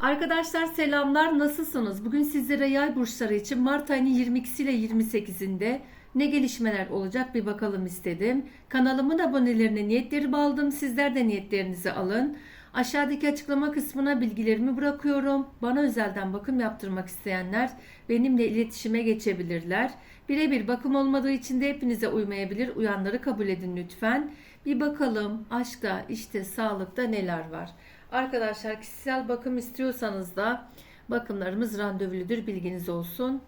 Arkadaşlar selamlar nasılsınız? Bugün sizlere yay burçları için Mart ayının 22'si ile 28'inde ne gelişmeler olacak bir bakalım istedim. Kanalımın abonelerine niyetleri aldım. Sizler de niyetlerinizi alın. Aşağıdaki açıklama kısmına bilgilerimi bırakıyorum. Bana özelden bakım yaptırmak isteyenler benimle iletişime geçebilirler. Birebir bakım olmadığı için de hepinize uymayabilir. Uyanları kabul edin lütfen. Bir bakalım aşkta, işte, sağlıkta neler var. Arkadaşlar kişisel bakım istiyorsanız da bakımlarımız randevuludur bilginiz olsun.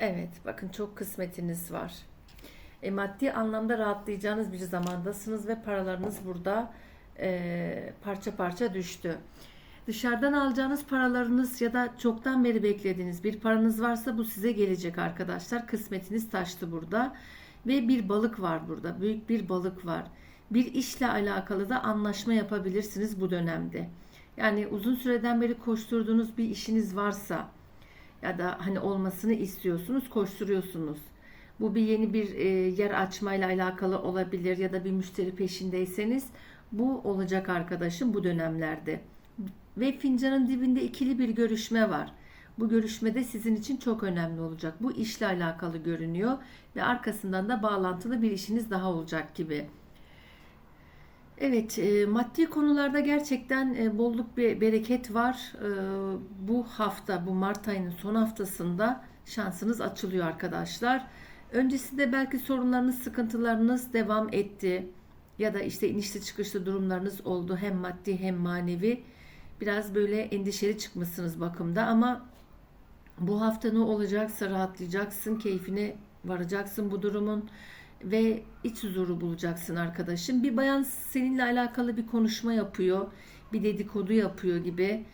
Evet bakın çok kısmetiniz var. E, maddi anlamda rahatlayacağınız bir zamandasınız ve paralarınız burada e, parça parça düştü. Dışarıdan alacağınız paralarınız ya da çoktan beri beklediğiniz bir paranız varsa bu size gelecek arkadaşlar. Kısmetiniz taştı burada. Ve bir balık var burada. Büyük bir balık var. Bir işle alakalı da anlaşma yapabilirsiniz bu dönemde. Yani uzun süreden beri koşturduğunuz bir işiniz varsa ya da hani olmasını istiyorsunuz, koşturuyorsunuz. Bu bir yeni bir e, yer açmayla alakalı olabilir ya da bir müşteri peşindeyseniz bu olacak arkadaşım bu dönemlerde. Ve fincanın dibinde ikili bir görüşme var. Bu görüşmede sizin için çok önemli olacak. Bu işle alakalı görünüyor ve arkasından da bağlantılı bir işiniz daha olacak gibi. Evet, e, maddi konularda gerçekten e, bolluk bir bereket var. E, bu hafta, bu Mart ayının son haftasında şansınız açılıyor arkadaşlar. Öncesinde belki sorunlarınız, sıkıntılarınız devam etti. Ya da işte inişli çıkışlı durumlarınız oldu. Hem maddi hem manevi. Biraz böyle endişeli çıkmışsınız bakımda ama bu hafta ne olacaksa rahatlayacaksın, keyfine varacaksın bu durumun ve iç huzuru bulacaksın arkadaşım. Bir bayan seninle alakalı bir konuşma yapıyor, bir dedikodu yapıyor gibi.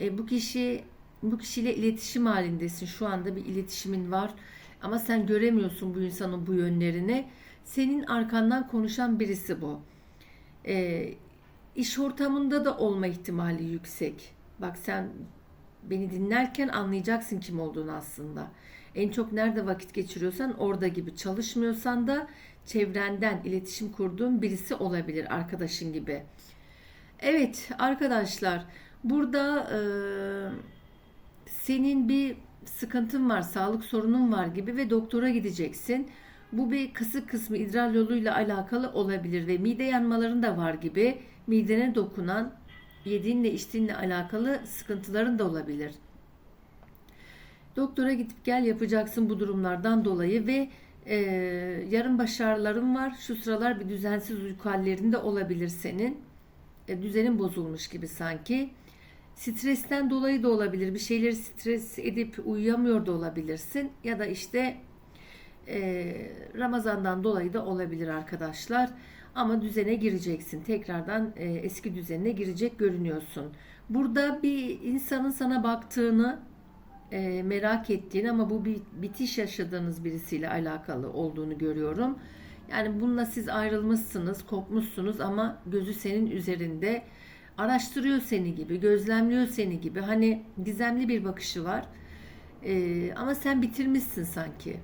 E, bu kişi bu kişiyle iletişim halindesin. Şu anda bir iletişimin var ama sen göremiyorsun bu insanın bu yönlerini. Senin arkandan konuşan birisi bu. E, iş ortamında da olma ihtimali yüksek. Bak sen beni dinlerken anlayacaksın kim olduğunu aslında. En çok nerede vakit geçiriyorsan orada gibi çalışmıyorsan da çevrenden iletişim kurduğun birisi olabilir arkadaşın gibi. Evet arkadaşlar burada e, senin bir sıkıntın var, sağlık sorunun var gibi ve doktora gideceksin. Bu bir kısık kısmı idrar yoluyla alakalı olabilir ve mide yanmaların da var gibi midene dokunan yediğinle içtiğinle alakalı sıkıntıların da olabilir. Doktora gidip gel yapacaksın bu durumlardan dolayı ve e, yarın başarılarım var. Şu sıralar bir düzensiz uyku hallerinde olabilir senin. E, düzenin bozulmuş gibi sanki. Stresten dolayı da olabilir. Bir şeyleri stres edip uyuyamıyor da olabilirsin. Ya da işte e, Ramazan'dan dolayı da olabilir arkadaşlar. Ama düzene gireceksin. Tekrardan e, eski düzenine girecek görünüyorsun. Burada bir insanın sana baktığını e, merak ettiğini ama bu bir bitiş yaşadığınız birisiyle alakalı olduğunu görüyorum. Yani bununla siz ayrılmışsınız, kopmuşsunuz ama gözü senin üzerinde araştırıyor seni gibi, gözlemliyor seni gibi. Hani gizemli bir bakışı var. E, ama sen bitirmişsin sanki.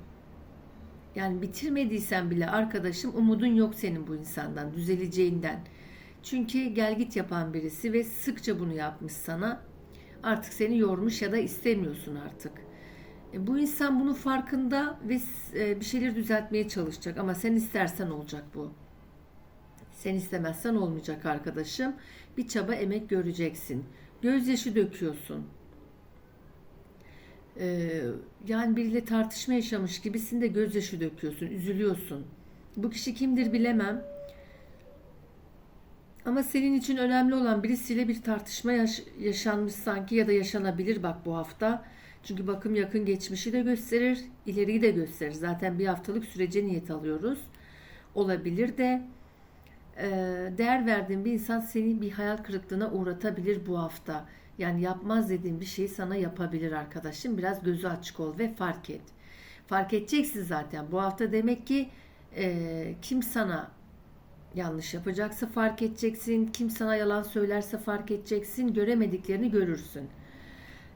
Yani bitirmediysen bile arkadaşım umudun yok senin bu insandan, düzeleceğinden. Çünkü gel git yapan birisi ve sıkça bunu yapmış sana. Artık seni yormuş ya da istemiyorsun artık. E, bu insan bunun farkında ve e, bir şeyleri düzeltmeye çalışacak ama sen istersen olacak bu. Sen istemezsen olmayacak arkadaşım. Bir çaba emek göreceksin. Gözyaşı döküyorsun. Ee, yani biriyle tartışma yaşamış gibisin de gözyaşı döküyorsun, üzülüyorsun. Bu kişi kimdir bilemem. Ama senin için önemli olan birisiyle bir tartışma yaş- yaşanmış sanki ya da yaşanabilir bak bu hafta. Çünkü bakım yakın geçmişi de gösterir, ileriyi de gösterir. Zaten bir haftalık sürece niyet alıyoruz. Olabilir de e, değer verdiğin bir insan seni bir hayal kırıklığına uğratabilir bu hafta. Yani yapmaz dediğin bir şeyi sana yapabilir arkadaşım. Biraz gözü açık ol ve fark et. Fark edeceksin zaten. Bu hafta demek ki e, kim sana yanlış yapacaksa fark edeceksin. Kim sana yalan söylerse fark edeceksin. Göremediklerini görürsün.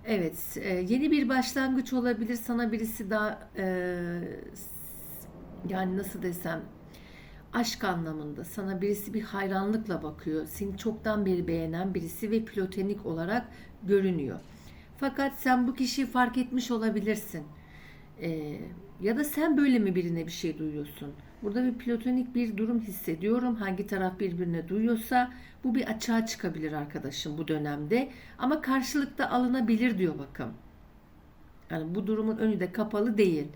Evet, e, yeni bir başlangıç olabilir. Sana birisi daha e, yani nasıl desem aşk anlamında sana birisi bir hayranlıkla bakıyor. Seni çoktan beri beğenen birisi ve platonik olarak görünüyor. Fakat sen bu kişiyi fark etmiş olabilirsin. Ee, ya da sen böyle mi birine bir şey duyuyorsun? Burada bir platonik bir durum hissediyorum. Hangi taraf birbirine duyuyorsa bu bir açığa çıkabilir arkadaşım bu dönemde. Ama karşılıkta alınabilir diyor bakın. Yani bu durumun önü de kapalı değil.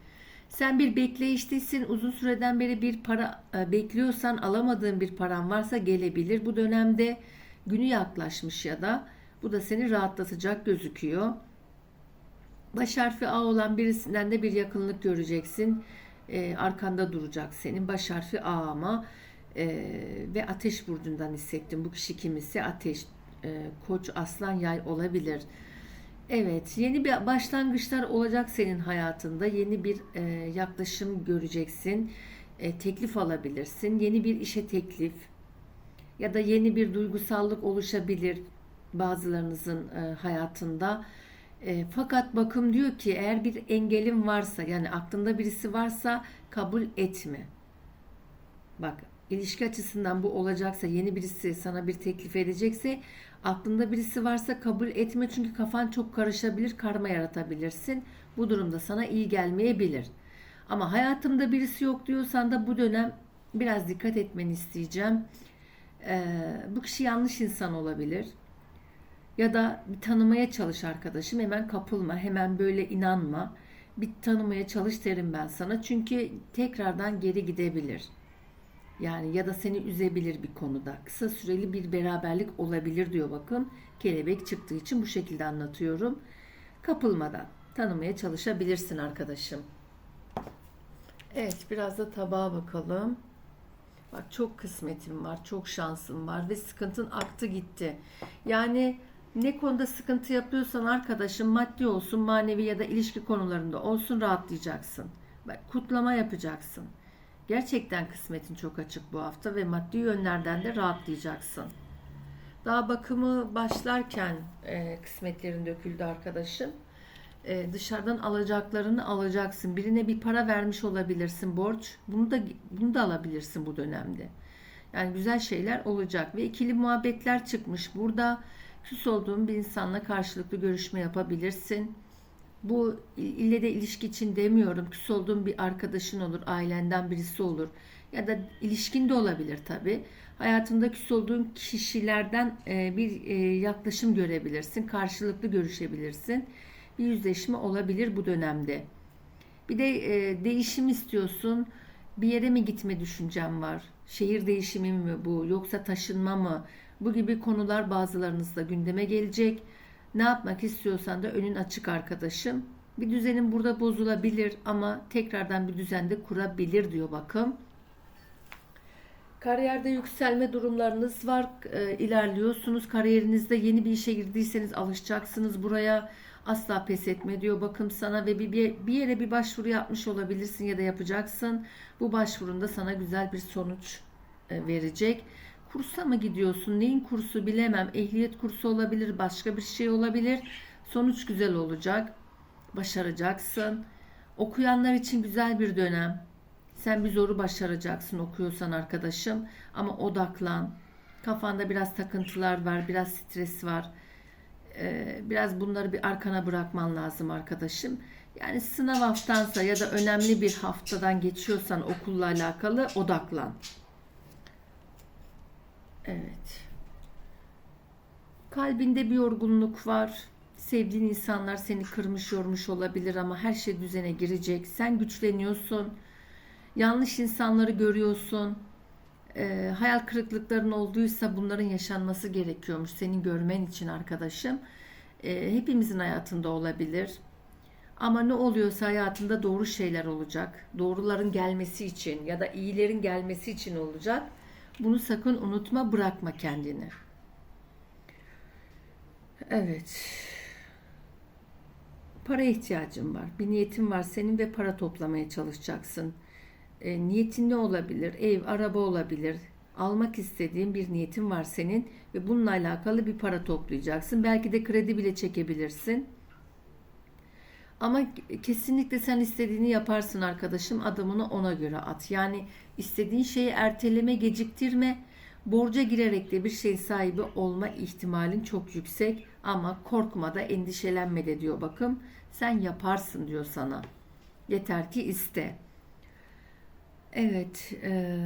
Sen bir bekleyiştesin. Uzun süreden beri bir para e, bekliyorsan alamadığın bir paran varsa gelebilir. Bu dönemde günü yaklaşmış ya da bu da seni rahatlatacak gözüküyor. Baş harfi A olan birisinden de bir yakınlık göreceksin. Ee, arkanda duracak senin. Baş harfi A ama Ee, ve ateş burcundan hissettim. Bu kişi kimisi ateş, e, koç, aslan, yay olabilir. Evet, yeni bir başlangıçlar olacak senin hayatında. Yeni bir e, yaklaşım göreceksin. E, teklif alabilirsin. Yeni bir işe teklif ya da yeni bir duygusallık oluşabilir bazılarınızın e, hayatında. E, fakat bakım diyor ki eğer bir engelin varsa yani aklında birisi varsa kabul etme. Bak ilişki açısından bu olacaksa yeni birisi sana bir teklif edecekse aklında birisi varsa kabul etme çünkü kafan çok karışabilir, karma yaratabilirsin. Bu durumda sana iyi gelmeyebilir. Ama hayatımda birisi yok diyorsan da bu dönem biraz dikkat etmeni isteyeceğim. Ee, bu kişi yanlış insan olabilir. Ya da bir tanımaya çalış arkadaşım. Hemen kapılma, hemen böyle inanma. Bir tanımaya çalış derim ben sana. Çünkü tekrardan geri gidebilir. Yani ya da seni üzebilir bir konuda. Kısa süreli bir beraberlik olabilir diyor bakın. Kelebek çıktığı için bu şekilde anlatıyorum. Kapılmadan tanımaya çalışabilirsin arkadaşım. Evet biraz da tabağa bakalım. Bak çok kısmetim var, çok şansım var ve sıkıntın aktı gitti. Yani ne konuda sıkıntı yapıyorsan arkadaşım maddi olsun, manevi ya da ilişki konularında olsun rahatlayacaksın. Bak kutlama yapacaksın. Gerçekten kısmetin çok açık bu hafta ve maddi yönlerden de rahatlayacaksın. Daha bakımı başlarken e, kısmetlerin döküldü arkadaşım. E, dışarıdan alacaklarını alacaksın. Birine bir para vermiş olabilirsin borç. Bunu da bunu da alabilirsin bu dönemde. Yani güzel şeyler olacak ve ikili muhabbetler çıkmış. Burada küs olduğun bir insanla karşılıklı görüşme yapabilirsin. Bu ille de ilişki için demiyorum. Küs olduğun bir arkadaşın olur, ailenden birisi olur. Ya da ilişkin de olabilir tabii. Hayatında küs olduğun kişilerden e, bir e, yaklaşım görebilirsin. Karşılıklı görüşebilirsin. Bir yüzleşme olabilir bu dönemde. Bir de e, değişim istiyorsun. Bir yere mi gitme düşüncem var? Şehir değişimi mi bu? Yoksa taşınma mı? Bu gibi konular bazılarınızda gündeme gelecek. Ne yapmak istiyorsan da önün açık arkadaşım. Bir düzenin burada bozulabilir ama tekrardan bir düzende kurabilir diyor bakım. Kariyerde yükselme durumlarınız var. E, ilerliyorsunuz. Kariyerinizde yeni bir işe girdiyseniz alışacaksınız buraya. Asla pes etme diyor bakım sana ve bir, bir, yere bir başvuru yapmış olabilirsin ya da yapacaksın. Bu başvurunda sana güzel bir sonuç e, verecek. Kursa mı gidiyorsun? Neyin kursu bilemem. Ehliyet kursu olabilir, başka bir şey olabilir. Sonuç güzel olacak. Başaracaksın. Okuyanlar için güzel bir dönem. Sen bir zoru başaracaksın okuyorsan arkadaşım. Ama odaklan. Kafanda biraz takıntılar var, biraz stres var. Ee, biraz bunları bir arkana bırakman lazım arkadaşım. Yani sınav haftansa ya da önemli bir haftadan geçiyorsan okulla alakalı odaklan. Evet. Kalbinde bir yorgunluk var. Sevdiğin insanlar seni kırmış, yormuş olabilir ama her şey düzene girecek. Sen güçleniyorsun. Yanlış insanları görüyorsun. E, hayal kırıklıkların olduysa bunların yaşanması gerekiyormuş senin görmen için arkadaşım. E, hepimizin hayatında olabilir. Ama ne oluyorsa hayatında doğru şeyler olacak. Doğruların gelmesi için ya da iyilerin gelmesi için olacak. Bunu sakın unutma, bırakma kendini. Evet. Para ihtiyacın var. Bir niyetin var senin ve para toplamaya çalışacaksın. E, niyetin ne olabilir? Ev, araba olabilir. Almak istediğin bir niyetin var senin ve bununla alakalı bir para toplayacaksın. Belki de kredi bile çekebilirsin. Ama kesinlikle sen istediğini yaparsın arkadaşım. Adımını ona göre at. Yani istediğin şeyi erteleme, geciktirme. Borca girerek de bir şey sahibi olma ihtimalin çok yüksek. Ama korkma da endişelenme de diyor bakım. Sen yaparsın diyor sana. Yeter ki iste. Evet. eee,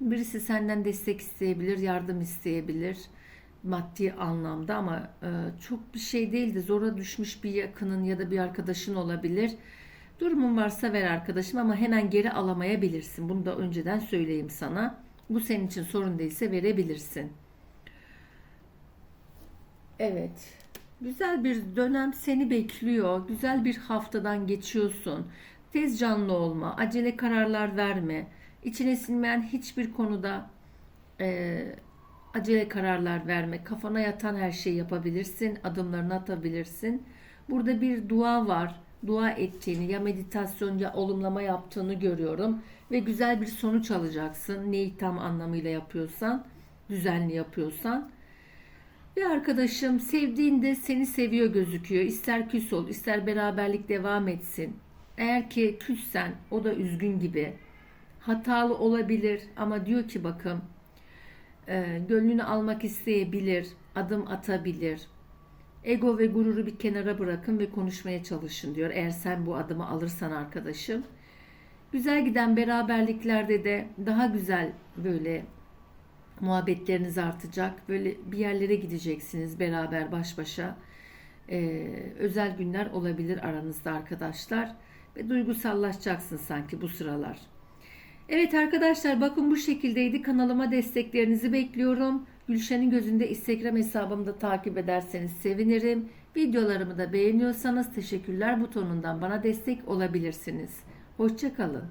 birisi senden destek isteyebilir, yardım isteyebilir maddi anlamda ama e, çok bir şey değil de zora düşmüş bir yakının ya da bir arkadaşın olabilir. Durumun varsa ver arkadaşım ama hemen geri alamayabilirsin. Bunu da önceden söyleyeyim sana. Bu senin için sorun değilse verebilirsin. Evet. Güzel bir dönem seni bekliyor. Güzel bir haftadan geçiyorsun. Tez canlı olma, acele kararlar verme. İçine sinmeyen hiçbir konuda e, acele kararlar verme. Kafana yatan her şeyi yapabilirsin. Adımlarını atabilirsin. Burada bir dua var. Dua ettiğini ya meditasyon ya olumlama yaptığını görüyorum. Ve güzel bir sonuç alacaksın. Neyi tam anlamıyla yapıyorsan, düzenli yapıyorsan. Bir arkadaşım sevdiğinde seni seviyor gözüküyor. İster küs ol, ister beraberlik devam etsin. Eğer ki küssen o da üzgün gibi. Hatalı olabilir ama diyor ki bakın e, gönlünü almak isteyebilir, adım atabilir. Ego ve gururu bir kenara bırakın ve konuşmaya çalışın diyor. Eğer sen bu adımı alırsan arkadaşım. Güzel giden beraberliklerde de daha güzel böyle muhabbetleriniz artacak. Böyle bir yerlere gideceksiniz beraber baş başa. Ee, özel günler olabilir aranızda arkadaşlar. Ve duygusallaşacaksın sanki bu sıralar. Evet arkadaşlar bakın bu şekildeydi. Kanalıma desteklerinizi bekliyorum. Gülşen'in gözünde Instagram hesabımı da takip ederseniz sevinirim. Videolarımı da beğeniyorsanız teşekkürler butonundan bana destek olabilirsiniz. Hoşçakalın.